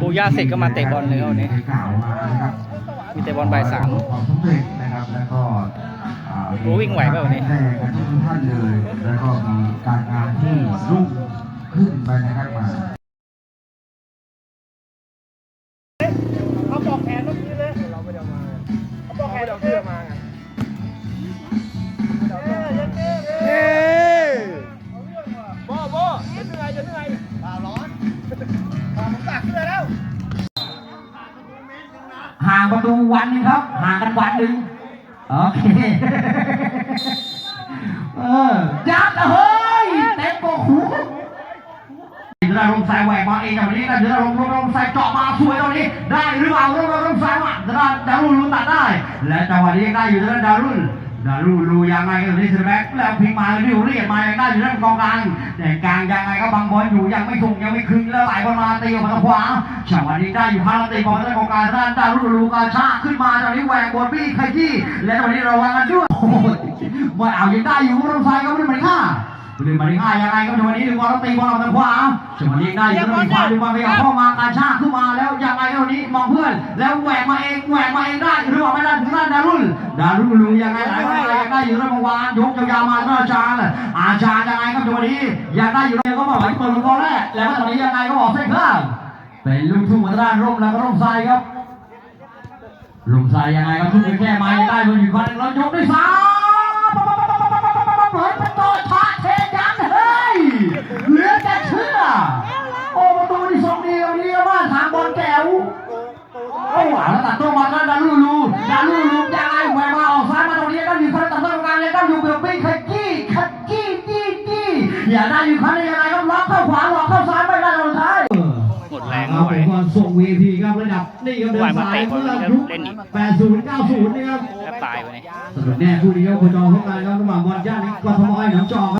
ปูย่าเสร็จก็มาเตะบอลเลยวันนี้ได้กล่าวมานะครับมีเตะบอลบ่ายสามความสำเร็จนะครับแล้วก็อ่าโอ้วิ่งไหวเปล่าวันนี้แรงกันทุกท่านเลยแล้วก็มีการงานที่รุ่งขึ้นไปนะครับมาเขาบอกแขนเมื่อกี้เลยเราไม่ได้มาเขาบอกแขนเราเพื่อมาไง ห่างประตูวันนึงครับ ห่างกันวันหนึ่งโอเคเออจัดเฮ้ยเต็มโกหูเดี๋ยวเราลงสายแหวกมาเองแบบนี้นะเดี๋ยวเราลงลงลงสายเจาะมาสวยตรงนี้ ได้หรือเปล่าลงลงลงสายมาเดี๋ยวเราดารุ่นตัดได้ และจังหวะนี้ยังได้อยู่แล้วดารุ่น ดารุนรูยังไงก็นี่เซอร์แบ็กแล้วพลิกมาดิวเรียกมายังได้อยู่ด้านกองกลางแต่กลางยังไงก็บังบอลอยู่ยังไม่ถูกยังไม่คืนแล้วไหลบอลมาตีออกมาทางขวาจังหวะนี้ได้อยู่ข้าตีบอลด้านกองกลางด้านดารุนรูกาชาขึ้นมาตอนนี้แหวกบอลบี้ขยี้และตอนนี้ระวังกันด้วยโอ้ยไม่เอายังได้อยู่รถไฟก็ไม่ได้มาห้าเรื่องมาที่ห้ายังไงก็จังหวะนี้ดึงบอลตีบอลออกทางขวาจังหวะนี้ได้อยู่แล้วมีขวาดึงบอลไปเอาเข้ามากาชาขึ้นมาแล้วยังไงก็วันนี้มองเพื่อนแล้วแหวกมาเองแหวกมาเองได้ถึงด้านดารุน ดารุนรู้ยังไงหลายคนอยังได้อยู่แล้วเมื่อวานยกยาวมาแล้วอาจารย์อาจารย์ยังไงก็จังหวะนี้อยังได้อยู่แล้วก็บอกให้เปิดลูกบอลแรกแล้วตอนนี้ยังไงก็บอกเส้นข้างเป็นลูกทุ่งมาด้านร่มแล้วก็ร่มทรายครับลงใส่ยังไงก็ขึ้นไปแค่ไม้ได้บนอยู่คนหนึ่งแล้วยกด้วยซ้ายเปิดประตูชาเทยังเฮ้ยเหลือจะเชื่อโอ้ประตูที่ทรงดีวันนี้ว่าทางบอลแก้วโอ้หวานแล้วตัดตัวมาแล้วดาลูลูดาลู จี้อย่าได้อยู่คนนี้ยังไงก็ล็อกเข้าขวาล็อกเข้าซ้ายไม่ได้เราใช้หมดแรงคไม่รับไหวผมก็ส่ง VP ครับระดับนี่ครับเดินสายเมื่อยุคเล่นอีก80 90นี่ครับแทบตายไปเนี่ยสำหรับแน่คู่นี้ครับโคจรเข้ามาครับระหว่างบอลย่านนี้กทมหนองจอกครับ